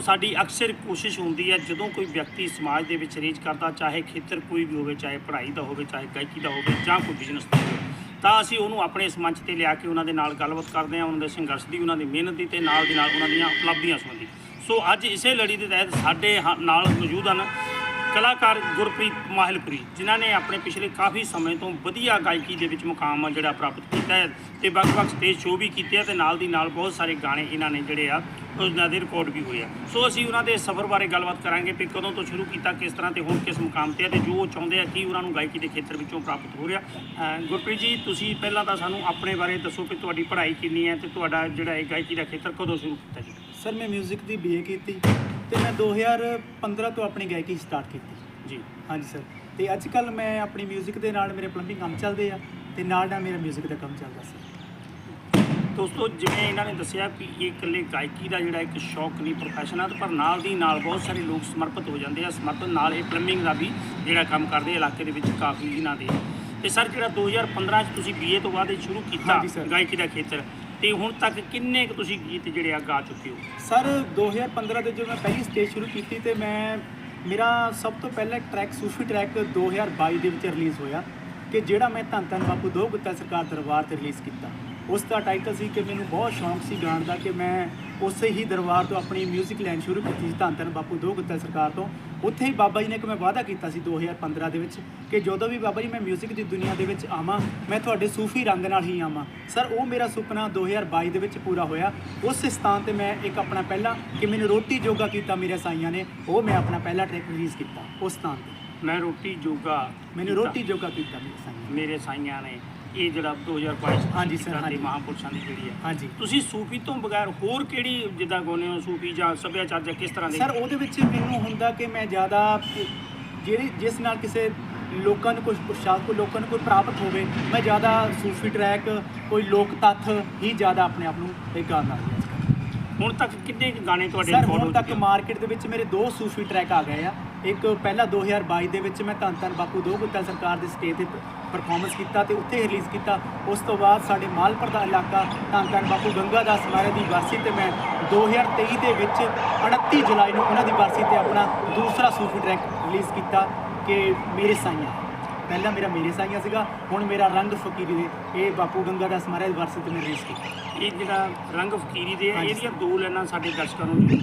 ਸਾਡੀ ਅਕਸਰ ਕੋਸ਼ਿਸ਼ ਹੁੰਦੀ ਹੈ, ਜਦੋਂ ਕੋਈ ਵਿਅਕਤੀ ਸਮਾਜ ਦੇ ਵਿੱਚ ਰੇਜ ਕਰਦਾ, ਚਾਹੇ ਖੇਤਰ ਕੋਈ ਵੀ ਹੋਵੇ, ਚਾਹੇ ਪੜ੍ਹਾਈ ਦਾ ਹੋਵੇ, ਚਾਹੇ ਗਾਇਕੀ ਦਾ ਹੋਵੇ, ਜਾਂ ਕੋਈ ਬਿਜ਼ਨਸ ਦਾ ਹੋਵੇ, ਤਾਂ ਅਸੀਂ ਉਹਨੂੰ ਆਪਣੇ ਇਸ ਮੰਚ ਤੇ ਲਿਆ ਕੇ ਉਹਨਾਂ ਦੇ ਨਾਲ ਗੱਲਬਾਤ ਕਰਦੇ ਹਾਂ, ਉਹਨਾਂ ਦੇ ਸੰਘਰਸ਼ ਦੀ, ਉਹਨਾਂ ਦੀ ਮਿਹਨਤ ਦੀ ਤੇ ਨਾਲ ਦੀ ਨਾਲ ਉਹਨਾਂ ਦੀਆਂ ਉਪਲਬਧੀਆਂ ਸੰਬੰਧੀ। ਸੋ ਅੱਜ ਇਸੇ ਲੜੀ ਦੇ ਤਹਿਤ ਸਾਡੇ ਹ- ਨਾਲ ਮੌਜੂਦ ਹਨ ਕਲਾਕਾਰ ਗੁਰਪ੍ਰੀਤ ਮਾਹਲਪੁਰੀ, ਜਿਨ੍ਹਾਂ ਨੇ ਆਪਣੇ ਪਿਛਲੇ ਕਾਫੀ ਸਮੇਂ ਤੋਂ ਵਧੀਆ ਗਾਇਕੀ ਦੇ ਵਿੱਚ ਮੁਕਾਮ ਆ ਜਿਹੜਾ ਪ੍ਰਾਪਤ ਕੀਤਾ ਹੈ ਤੇ ਵੱਖ-ਵੱਖ ਸਟੇਜ ਸ਼ੋਅ ਵੀ ਕੀਤੇ ਆ ਤੇ ਨਾਲ ਦੀ ਨਾਲ ਬਹੁਤ ਸਾਰੇ ਗਾਣੇ ਇਹਨਾਂ ਨੇ ਜਿਹੜੇ ਆ, ਉਹਨਾਂ ਦੇ ਰਿਕਾਰਡ ਵੀ ਹੋਏ ਆ। ਸੋ ਅਸੀਂ ਉਹਨਾਂ ਦੇ ਸਫ਼ਰ ਬਾਰੇ ਗੱਲਬਾਤ ਕਰਾਂਗੇ ਕਿ ਕਦੋਂ ਤੋਂ ਸ਼ੁਰੂ ਕੀਤਾ, ਕਿਸ ਤਰ੍ਹਾਂ ਤੇ ਹੁਣ ਕਿਸ ਮੁਕਾਮ ਤੇ ਆ ਤੇ ਜੋ ਉਹ ਚਾਹੁੰਦੇ ਆ, ਕੀ ਉਹਨਾਂ ਨੂੰ ਗਾਇਕੀ ਦੇ ਖੇਤਰ ਵਿੱਚੋਂ ਪ੍ਰਾਪਤ ਹੋ ਰਿਹਾ। ਗੁਰਪ੍ਰੀਤ ਜੀ, ਤੁਸੀਂ ਪਹਿਲਾਂ ਤਾਂ ਸਾਨੂੰ ਆਪਣੇ ਬਾਰੇ ਦੱਸੋ ਕਿ ਤੁਹਾਡੀ ਪੜ੍ਹਾਈ ਕਿੰਨੀ ਹੈ ਤੇ ਤੁਹਾਡਾ ਜਿਹੜਾ ਇਹ ਗਾਇਕੀ ਦਾ ਖੇਤਰ ਕਦੋਂ ਸ਼ੁਰੂ ਕੀਤਾ ਜੀ? ਸਰ ਮੈਂ 뮤직 ਦੀ ਬੀਏ ਕੀਤੀ। ਤੇ ਮੈਂ 2015 ਤੋਂ ਆਪਣੀ ਗਾਇਕੀ ਸਟਾਰਟ ਕੀਤੀ ਜੀ ਹਾਂਜੀ ਸਰ ਤੇ ਅੱਜ ਕੱਲ ਮੈਂ ਆਪਣੀ 뮤직 ਦੇ ਨਾਲ ਮੇਰੇ ਪਲੰਬਿੰਗ ਕੰਮ ਚੱਲਦੇ ਆ ਤੇ ਨਾਲ ਨਾਲ ਮੇਰਾ 뮤직 ਦਾ ਕੰਮ ਚੱਲਦਾ ਸੀ ਦੋਸਤੋ ਜਿਵੇਂ ਇਹਨਾਂ ਨੇ ਦੱਸਿਆ ਕਿ ਇਹ ਇਕੱਲੇ ਗਾਇਕੀ ਦਾ ਜਿਹੜਾ ਇੱਕ ਸ਼ੌਕ ਨਹੀਂ ਪ੍ਰੋਫੈਸ਼ਨ ਆ ਤੇ ਪਰ ਨਾਲ ਦੀ ਨਾਲ ਬਹੁਤ ਸਾਰੇ ਲੋਕ ਸਮਰਪਿਤ ਹੋ ਜਾਂਦੇ ਆ ਸਮਰਪਿਤ ਨਾਲ ਇਹ ਪਲੰਬਿੰਗ ਦਾ ਵੀ ਜਿਹੜਾ ਕੰਮ ਕਰਦੇ ਆ ਇਲਾਕੇ ਦੇ ਵਿੱਚ ਕਾਫੀ ਇਹਨਾਂ ਦੇ ਤੇ ਸਰ ਜਿਹੜਾ 2015 ਚ ਤੁਸੀਂ ਬੀਏ ਤੋਂ ਬਾਅਦ ਇਹ ਸ਼ੁਰੂ ਕੀਤਾ ਹਾਂਜੀ ਸਰ। ਗਾਇਕੀ ਦਾ ਖੇਤਰ ਤੇ ਹੁਣ ਤੱਕ ਕਿੰਨੇ ਕੁ ਤੁਸੀਂ ਗੀਤ ਜਿਹੜੇ ਆ ਗਾ ਚੁੱਕੇ ਹੋ? ਸਰ 2015 ਦੇ ਜਦੋਂ ਮੈਂ ਪਹਿਲੀ ਸਟੇਜ ਸ਼ੁਰੂ ਕੀਤੀ ਤੇ ਮੈਂ, ਮੇਰਾ ਸਭ ਤੋਂ ਪਹਿਲਾ ਟਰੈਕ ਸੂਫੀ ਟਰੈਕ 2022 ਦੇ ਵਿੱਚ ਰਿਲੀਜ਼ ਹੋਇਆ, ਕਿ ਜਿਹੜਾ ਮੈਂ ਧੰਨ ਧੰਨ ਬਾਪੂ ਦੋ ਗੁੱਤਾ ਸਰਕਾਰ ਦਰਬਾਰ ਤੇ ਰਿਲੀਜ਼ ਕੀਤਾ। ਉਸ ਦਾ ਟਾਈਟਲ ਸੀ ਕਿ ਮੈਨੂੰ ਬਹੁਤ ਸ਼ੌਂਕ ਸੀ ਗਾਣ ਦਾ ਕਿ ਮੈਂ ਉਸੇ ਹੀ ਦਰਬਾਰ ਤੋਂ ਆਪਣੀ 뮤직 ਲਾਈਨ ਸ਼ੁਰੂ ਕੀਤੀ ਸੀ ਧੰਨ ਧੰਨ ਬਾਪੂ ਦੋ ਗੁੱਤਾ ਸਰਕਾਰ ਤੋਂ ਉੱਥੇ ਹੀ ਬਾਬਾ ਜੀ ਨੇ ਇੱਕ ਮੈਂ ਵਾਅਦਾ ਕੀਤਾ ਸੀ 2015 ਦੇ ਵਿੱਚ ਕਿ ਜਦੋਂ ਵੀ ਬਾਬਾ ਜੀ ਮੈਂ 뮤직 ਦੀ ਦੁਨੀਆ ਦੇ ਵਿੱਚ ਆਵਾਂ ਮੈਂ ਤੁਹਾਡੇ ਸੂਫੀ ਰੰਗ ਨਾਲ ਹੀ ਆਵਾਂ ਸਰ ਉਹ ਮੇਰਾ ਸੁਪਨਾ 2022 ਦੇ ਵਿੱਚ ਪੂਰਾ ਹੋਇਆ ਉਸ ਸਥਾਨ ਤੇ ਮੈਂ ਇੱਕ ਆਪਣਾ ਪਹਿਲਾ ਕਿ ਮੈਨੂੰ ਰੋਟੀ ਜੋਗਾ ਕੀਤਾ ਮੇਰੇ ਸਾਈਆਂ ਨੇ ਉਹ ਮੈਂ ਆਪਣਾ ਪਹਿਲਾ ਟਰੈਕ ਰਿਲੀਜ਼ ਕੀਤਾ ਉਸ ਸਥਾਨ ਤੇ ਮੈਂ ਰੋਟੀ ਜੋਗਾ ਮੈਨੂੰ ਕੀਤਾ। ਰੋਟੀ ਜੋਗਾ ਕੀਤਾ ਮੇਰੇ ਸਾਈਆਂ ਨੇ। ਇਹ ਜਿਹੜਾ 2022 ਚ ਹਾਂਜੀ ਸਰ, ਹਾਂਜੀ। ਮਹਾਂਪੁਰਸ਼ਾਂ ਦੀ ਜਿਹੜੀ ਹੈ ਹਾਂਜੀ। ਤੁਸੀਂ ਸੂਫੀ ਤੋਂ ਬਗੈਰ ਹੋਰ ਕਿਹੜੀ ਜਿੱਦਾਂ ਗਾਉਂਦੇ ਹੋ ਸੂਫੀ ਜਾਂ ਸੱਭਿਆਚਾਰ ਜਾਂ ਕਿਸ ਤਰ੍ਹਾਂ ਦੇ? ਸਰ ਉਹਦੇ ਵਿੱਚ ਮੈਨੂੰ ਹੁੰਦਾ ਕਿ ਮੈਂ ਜ਼ਿਆਦਾ ਜਿਹੜੀ ਜਿਸ ਨਾਲ ਕਿਸੇ ਲੋਕਾਂ ਨੂੰ ਕੁਝ ਪੁਰਸ਼ਾਦ ਕੋ ਲੋਕਾਂ ਨੂੰ ਕੋਈ ਪ੍ਰਾਪਤ ਹੋਵੇ ਮੈਂ ਜ਼ਿਆਦਾ ਸੂਫੀ ਟਰੈਕ ਕੋਈ ਲੋਕ ਤੱਥ ਹੀ ਜ਼ਿਆਦਾ ਆਪਣੇ ਆਪ ਨੂੰ ਇਹ ਗਾਉਂਦਾ ਹੁਣ ਤੱਕ ਕਿੰਨੇ ਕੁ ਗਾਣੇ ਤੁਹਾਡੇ ਸਰ ਹੁਣ ਤੱਕ ਚੁੱਕੇ? ਮਾਰਕੀਟ ਦੇ ਵਿੱਚ ਮੇਰੇ ਦੋ ਸੂਫੀ ਟਰੈਕ ਆ ਗਏ ਆ। ਇੱਕ ਪਹਿਲਾ 2022 ਦੇ ਵਿੱਚ ਮੈਂ ਧੰਨ ਧੰਨ ਬਾਪੂ ਦੋ ਗੁੱਤਾ ਸਰਕਾਰ ਦੇ ਸਟੇਜ ਤੇ ਪਰਫਾਰਮੈਂਸ ਕੀਤਾ ਤੇ ਉੱਥੇ ਰਿਲੀਜ਼ ਕੀਤਾ। ਉਸ ਤੋਂ ਬਾਅਦ ਸਾਡੇ ਮਾਲਪੁਰ ਦਾ ਇਲਾਕਾ ਧੰਨ ਧੰਨ ਬਾਪੂ ਗੰਗਾ ਦਾਸ ਮਹਾਰਾਜ ਦੀ ਵਾਰਸੀ ਤੇ ਮੈਂ 2023 ਦੇ ਵਿੱਚ 29 ਜੁਲਾਈ ਨੂੰ ਉਹਨਾਂ ਦੀ ਵਾਰਸੀ ਤੇ ਆਪਣਾ ਦੂਸਰਾ ਸੂਫੀ ਟਰੈਕ ਰਿਲੀਜ਼ ਕੀਤਾ ਕਿ ਮੇਰੇ ਸਾਈਆਂ। ਪਹਿਲਾਂ ਮੇਰਾ ਮੇਰੇ ਸਾਈਆਂ ਸੀਗਾ ਹੁਣ ਮੇਰਾ ਰੰਗ ਫਕੀਰੀ ਦੇ ਇਹ ਬਾਪੂ ਗੰਗਾ ਦੀ ਵਾਰਸੀ ਤੇ ਮੈਂ ਰਿਲੀਜ਼ ਕੀਤਾ। ਇਹ ਜਿਹੜਾ ਰੰਗ ਫਕੀਰੀ ਦੇ ਆ ਇਹਦੀਆਂ ਦੋ ਲਾਈਨਾਂ ਸਾਡੇ ਦਰਸ਼ਕਾਂ ਨੂੰ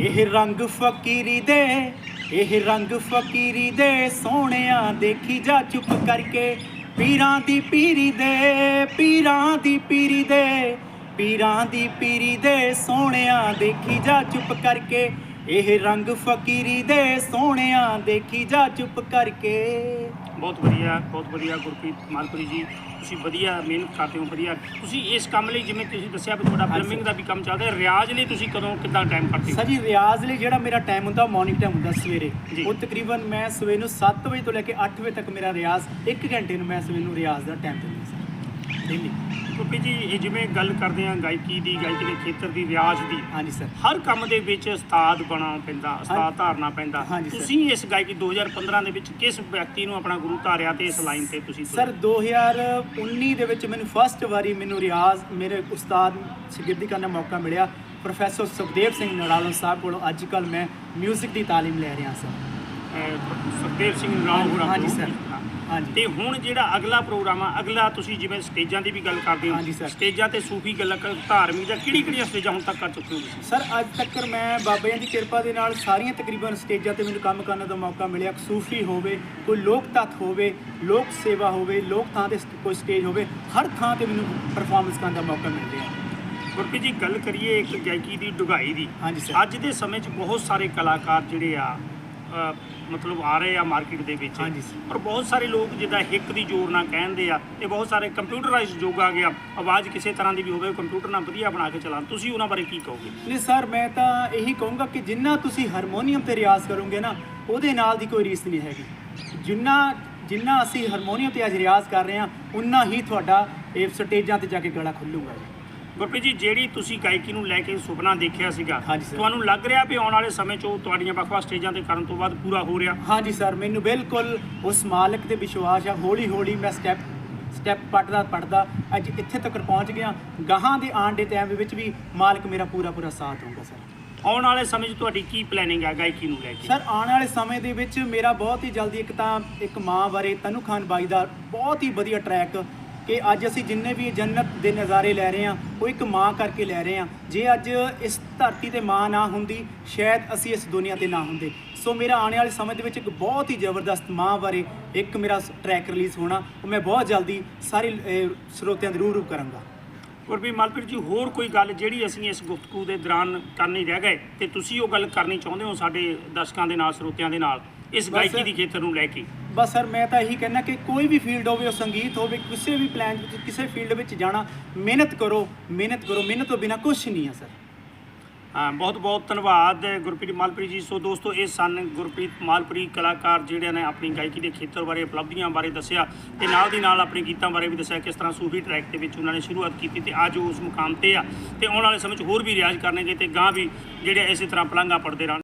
ਇਹ ਰੰਗ ਫਕੀਰੀ ਦੇ ਇਹ ਰੰਗ ਫਕੀਰੀ ਦੇ ਸੋਹਣਿਆਂ ਦੇਖੀ ਜਾ ਚੁੱਪ ਕਰਕੇ। ਪੀਰਾਂ ਦੀ ਪੀਰੀ ਦੇ ਪੀਰਾਂ ਦੀ ਪੀਰੀ ਦੇ ਪੀਰਾਂ ਦੀ ਪੀਰੀ ਦੇ ਸੋਹਣਿਆਂ ਦੇਖੀ ਜਾ ਚੁੱਪ ਕਰਕੇ। ਇਹ ਰੰਗ ਫਕੀਰੀ ਦੇ ਸੋਹਣਿਆਂ ਦੇਖੀ ਜਾ ਚੁੱਪ ਕਰਕੇ। ਬਹੁਤ ਵਧੀਆ ਬਹੁਤ ਵਧੀਆ ਗੁਰਪ੍ਰੀਤ ਮਾਲਪੁਰੀ ਜੀ ਤੁਸੀਂ ਵਧੀਆ ਮਿਹਨਤ ਕਰਦੇ ਹੋ ਵਧੀਆ। ਤੁਸੀਂ ਇਸ ਕੰਮ ਲਈ ਜਿਵੇਂ ਤੁਸੀਂ ਦੱਸਿਆ ਵੀ ਤੁਹਾਡਾ ਫਿਲਮਿੰਗ ਦਾ ਵੀ ਕੰਮ ਚੱਲਦਾ ਹੈ ਰਿਆਜ਼ ਲਈ ਤੁਸੀਂ ਕਦੋਂ ਕਿੱਦਾਂ ਟਾਈਮ ਕੱਢਦੇ ਹੋ? ਸਰ ਜੀ ਰਿਆਜ਼ ਲਈ ਜਿਹੜਾ ਮੇਰਾ ਟਾਈਮ ਹੁੰਦਾ ਮਾਰਨਿੰਗ ਟਾਈਮ ਹੁੰਦਾ ਸਵੇਰੇ। ਜੀ। ਉਹ ਤਕਰੀਬਨ ਮੈਂ ਸਵੇਰ ਨੂੰ 7 ਵਜੇ ਤੋਂ ਲੈ ਕੇ 8 ਵਜੇ ਤੱਕ ਮੇਰਾ ਰਿਆਜ਼ 1 ਘੰਟੇ ਨੂੰ ਮੈਂ ਸਵੇਰ ਨੂੰ ਰਿਆਜ਼ ਦਾ ਟਾਈਮ ਦਿੰਦਾ ਸਰ ਡੇਲੀ ਗੁਰਪ੍ਰੀਤ ਜੀ ਇਹ ਜਿਵੇਂ ਗੱਲ ਕਰਦੇ ਹਾਂ ਗਾਇਕੀ ਦੀ ਗਾਇਕੀ ਦੇ ਖੇਤਰ ਦੀ ਰਿਆਜ਼ ਦੀ ਹਾਂਜੀ ਸਰ। ਹਰ ਕੰਮ ਦੇ ਵਿੱਚ ਉਸਤਾਦ ਬਣਾਉਣਾ ਪੈਂਦਾ ਉਸਤਾਦ ਧਾਰਨਾ ਪੈਂਦਾ। ਹਾਂਜੀ ਸਰ। ਤੁਸੀਂ ਇਸ ਗਾਇਕੀ 2015 ਦੇ ਵਿੱਚ ਕਿਸ ਵਿਅਕਤੀ ਨੂੰ ਆਪਣਾ ਗੁਰੂ ਧਾਰਿਆ ਤੇ ਇਸ ਲਾਈਨ ਤੇ ਤੁਸੀਂ ਤੁਰੇ? ਸਰ 2019 ਦੇ ਵਿੱਚ ਮੈਨੂੰ ਫਸਟ ਵਾਰੀ ਮੈਨੂੰ ਰਿਆਜ਼ ਮੇਰੇ ਉਸਤਾਦ ਸ਼ਾਗਿਰਦੀ ਕਰਨ ਦਾ ਮੌਕਾ ਮਿਲਿਆ। ਪ੍ਰੋਫੈਸਰ ਸੁਖਦੇਵ ਸਿੰਘ ਨੜਾਲਨ ਸਾਹਿਬ ਕੋਲੋਂ। ਅੱਜ ਕੱਲ ਮੈਂ 뮤직 ਦੀ ਤਾਲੀਮ ਲੈ ਰਿਹਾ ਸਰ। ਸੁਖਦੇਵ ਸਿੰਘ ਰਾਓ ਹੋਰਾਂ ਹਾਂਜੀ। ਸਰ। ਹਾਂਜੀ ਤੇ ਹੁਣ ਜਿਹੜਾ ਅਗਲਾ ਪ੍ਰੋਗਰਾਮ ਆ ਅਗਲਾ ਤੁਸੀਂ ਜਿਵੇਂ ਸਟੇਜਾਂ ਦੀ ਵੀ ਗੱਲ ਕਰਦੇ ਹੋ ਹਾਂਜੀ ਸਰ। ਸਟੇਜਾਂ ਤੇ ਸੂਫੀ ਗੱਲ ਕਰ ਧਾਰਮਿਕ ਜਾਂ ਕਿਹੜੀ ਕਿਹੜੀਆਂ ਸਟੇਜਾਂ ਹੁਣ ਤੱਕ ਕਰ ਚੁੱਕੇ ਹੋ ਸਰ ਅੱਜ ਤੱਕ ਮੈਂ ਬਾਬਾ ਜੀ ਦੀ ਕਿਰਪਾ ਦੇ ਨਾਲ ਸਾਰੀਆਂ ਤਕਰੀਬਨ ਸਟੇਜਾਂ ਤੇ ਮੈਨੂੰ ਕੰਮ ਕਰਨ ਦਾ ਮੌਕਾ ਮਿਲਿਆ ਸੂਫੀ ਹੋਵੇ ਕੋਈ ਲੋਕ ਤੱਤ ਹੋਵੇ ਲੋਕ ਸੇਵਾ ਹੋਵੇ ਲੋਕ ਥਾਂ ਤੇ ਕੋਈ ਸਟੇਜ ਹੋਵੇ ਹਰ ਥਾਂ ਤੇ ਮੈਨੂੰ ਪਰਫਾਰਮੈਂਸ ਕਰਨ ਦਾ ਮੌਕਾ ਮਿਲ ਰਿਹਾ ਗੁਰਪ੍ਰੀਤ ਜੀ ਗੱਲ ਕਰੀਏ ਇੱਕ ਗਾਇਕੀ ਦੀ ਡੁਗਾਈ ਦੀ ਹਾਂਜੀ ਸਰ ਅੱਜ ਦੇ ਸਮੇਂ 'ਚ ਬਹੁਤ ਸਾਰੇ ਕਲਾਕਾਰ ਜਿਹੜੇ ਆ ਮਤਲਬ ਆ ਰਹੇ ਆ ਮਾਰਕੀਟ ਦੇ ਵਿੱਚ। ਹਾਂਜੀ। ਔਰ ਬਹੁਤ ਸਾਰੇ ਲੋਕ ਜਿੱਦਾਂ ਹਿੱਕ ਦੀ ਜ਼ੋਰ ਨਾਲ ਕਹਿੰਦੇ ਆ ਤੇ ਬਹੁਤ ਸਾਰੇ ਕੰਪਿਊਟਰਾਈਜ਼ਡ ਯੁੱਗ ਆ ਗਿਆ। ਆਵਾਜ਼ ਕਿਸੇ ਤਰ੍ਹਾਂ ਦੀ ਵੀ ਹੋਵੇ ਕੰਪਿਊਟਰ ਨਾਲ ਵਧੀਆ ਬਣਾ ਕੇ ਚਲਾਉਣ। ਤੁਸੀਂ ਉਹਨਾਂ ਬਾਰੇ ਕੀ ਕਹੋਗੇ? ਨਹੀਂ ਸਰ ਮੈਂ ਤਾਂ ਇਹੀ ਕਹੂੰਗਾ ਕਿ ਜਿੰਨਾ ਤੁਸੀਂ ਹਾਰਮੋਨੀਅਮ ਤੇ ਰਿਆਜ਼ ਕਰੋਗੇ ਨਾ ਉਹਦੇ ਨਾਲ ਦੀ ਕੋਈ ਰੀਸ ਨਹੀਂ ਹੈਗੀ। ਜਿੰਨਾ ਜਿੰਨਾ ਅਸੀਂ ਹਾਰਮੋਨੀਅਮ ਤੇ ਅੱਜ ਰਿਆਜ਼ ਕਰ ਰਹੇ ਹਾਂ ਉਨਾ ਹੀ ਤੁਹਾਡਾ ਇਹ ਸਟੇਜਾਂ ਤੇ ਜਾ ਕੇ ਗਲਾ ਖੁੱਲੂਗਾ ਜੀ। ਗੁਰਪ੍ਰੀਤ ਜੀ ਜਿਹੜੀ ਤੁਸੀਂ ਗਾਇਕੀ ਨੂੰ ਲੈ ਕੇ ਸੁਪਨਾ ਦੇਖਿਆ ਸੀਗਾ ਹਾਂਜੀ ਸਰ। ਤੁਹਾਨੂੰ ਲੱਗ ਰਿਹਾ ਵੀ ਆਉਣ ਵਾਲੇ ਸਮੇਂ 'ਚ ਉਹ ਤੁਹਾਡੀਆਂ ਵੱਖ-ਵੱਖ ਸਟੇਜਾਂ ਤੇ ਕਰਨ ਤੋਂ ਬਾਅਦ ਪੂਰਾ ਹੋ ਰਿਹਾ? ਹਾਂਜੀ ਸਰ ਮੈਨੂੰ ਬਿਲਕੁਲ ਉਸ ਮਾਲਕ ਤੇ ਵਿਸ਼ਵਾਸ ਆ ਹੌਲੀ ਹੌਲੀ ਮੈਂ ਸਟੈਪ ਸਟੈਪ ਪੜਦਾ ਪੜਦਾ ਅੱਜ ਇੱਥੇ ਤੱਕ ਪਹੁੰਚ ਗਿਆ। ਗਾਹਾਂ ਦੇ ਆਉਣ ਦੇ ਟਾਈਮ ਵਿੱਚ ਵੀ ਮਾਲਕ ਮੇਰਾ ਪੂਰਾ ਪੂਰਾ ਸਾਥ ਹੋਊਗਾ ਸਰ। ਆਉਣ ਵਾਲੇ ਸਮੇਂ 'ਚ ਤੁਹਾਡੀ ਕੀ ਪਲੈਨਿੰਗ ਹੈ ਗਾਇਕੀ ਨੂੰ ਲੈ ਕੇ? ਸਰ ਆਉਣ ਵਾਲੇ ਸਮੇਂ ਦੇ ਵਿੱਚ ਮੇਰਾ ਬਹੁਤ ਹੀ ਜਲਦੀ ਇੱਕ ਤਾਂ ਇੱਕ ਮਾਂ ਬਾਰੇ ਤਨੂ ਖਾਨ ਬਾਈ ਦਾ ਬਹੁਤ ਹੀ ਵਧੀਆ ਟਰੈਕ ਕਿ ਅੱਜ ਅਸੀਂ ਜਿੰਨੇ ਵੀ ਜੰਨਤ ਦੇ ਨਜ਼ਾਰੇ ਲੈ ਰਹੇ ਹਾਂ ਉਹ ਇੱਕ ਮਾਂ ਕਰਕੇ ਲੈ ਰਹੇ ਹਾਂ। ਜੇ ਅੱਜ ਇਸ ਧਰਤੀ ਤੇ ਮਾਂ ਨਾ ਹੁੰਦੀ ਸ਼ਾਇਦ ਅਸੀਂ ਇਸ ਦੁਨੀਆ ਤੇ ਨਾ ਹੁੰਦੇ। ਸੋ ਮੇਰਾ ਆਉਣ ਵਾਲੇ ਸਮੇਂ ਦੇ ਵਿੱਚ ਇੱਕ ਬਹੁਤ ਹੀ ਜ਼ਬਰਦਸਤ ਮਾਂ ਬਾਰੇ ਇੱਕ ਮੇਰਾ ਟਰੈਕ ਰਿਲੀਜ਼ ਹੋਣਾ ਉਹ ਮੈਂ ਬਹੁਤ ਜਲਦੀ ਸਾਰੇ ਸਰੋਤਿਆਂ ਦੇ ਰੂਬਰੂ ਕਰਾਂਗਾ। ਗੁਰਪ੍ਰੀਤ ਮਲਪ੍ਰੀਤ ਜੀ ਹੋਰ ਕੋਈ ਗੱਲ ਜਿਹੜੀ ਅਸੀਂ ਇਸ ਗੁਫ਼ਤਗੂ ਦੇ ਦੌਰਾਨ ਕਰਨੀ ਰਹਿ ਗਏ ਤੇ ਤੁਸੀਂ ਉਹ ਗੱਲ ਕਰਨੀ ਚਾਹੁੰਦੇ ਹੋ ਸਾਡੇ ਦਰਸ਼ਕਾਂ ਦੇ ਨਾਲ ਸਰੋਤਿਆਂ ਦੇ ਨਾਲ ਇਸ ਗਾਇਕੀ ਦੀ ਖੇਤਰ ਨੂੰ ਲੈ ਕੇ? ਬਸ ਸਰ, ਮੈਂ ਤਾਂ ਇਹੀ ਕਹਿਣਾ ਕਿ ਕੋਈ ਵੀ ਫੀਲਡ ਹੋਵੇ, ਉਹ ਸੰਗੀਤ ਹੋਵੇ, ਕਿਸੇ ਵੀ ਪਲਾਨ ਵਿੱਚ, ਕਿਸੇ ਫੀਲਡ ਵਿੱਚ ਜਾਣਾ, ਮਿਹਨਤ ਕਰੋ ਮਿਹਨਤ ਕਰੋ, ਮਿਹਨਤ ਤੋਂ ਬਿਨਾ ਕੁਝ ਨਹੀਂ ਹੈ ਸਰ। ਹਾਂ, ਬਹੁਤ ਬਹੁਤ ਧੰਨਵਾਦ, ਗੁਰਪ੍ਰੀਤ ਮਾਲਪੁਰੀ ਜੀ। ਸੋ ਦੋਸਤੋ, ਇਹ ਸਨ ਗੁਰਪ੍ਰੀਤ ਮਾਲਪੁਰੀ ਕਲਾਕਾਰ ਜਿਹੜੇ ਨੇ ਆਪਣੀ ਗਾਇਕੀ ਦੇ ਖੇਤਰ ਬਾਰੇ, ਉਪਲਬਧੀਆਂ ਬਾਰੇ ਦੱਸਿਆ ਤੇ ਨਾਲ ਦੀ ਨਾਲ ਆਪਣੇ ਗੀਤਾਂ ਬਾਰੇ ਵੀ ਦੱਸਿਆ ਕਿਸ ਤਰ੍ਹਾਂ ਸੂਫੀ ਟਰੈਕ ਦੇ ਵਿੱਚ ਉਹਨਾਂ ਨੇ ਸ਼ੁਰੂਆਤ ਕੀਤੀ ਤੇ ਅੱਜ ਉਹ ਉਸ ਮੁਕਾਮ ਤੇ ਆ ਤੇ ਆਉਣ ਵਾਲੇ ਸਮੇਂ 'ਚ ਹੋਰ ਵੀ ਰਿਆਜ਼ ਕਰਨਗੇ ਤੇ ਗਾਂ ਵੀ ਜਿਹੜੇ ਇਸੇ ਤਰ੍ਹਾਂ ਪਲੰਘਾਂ ਪੜਦੇ ਰਹਿਣ।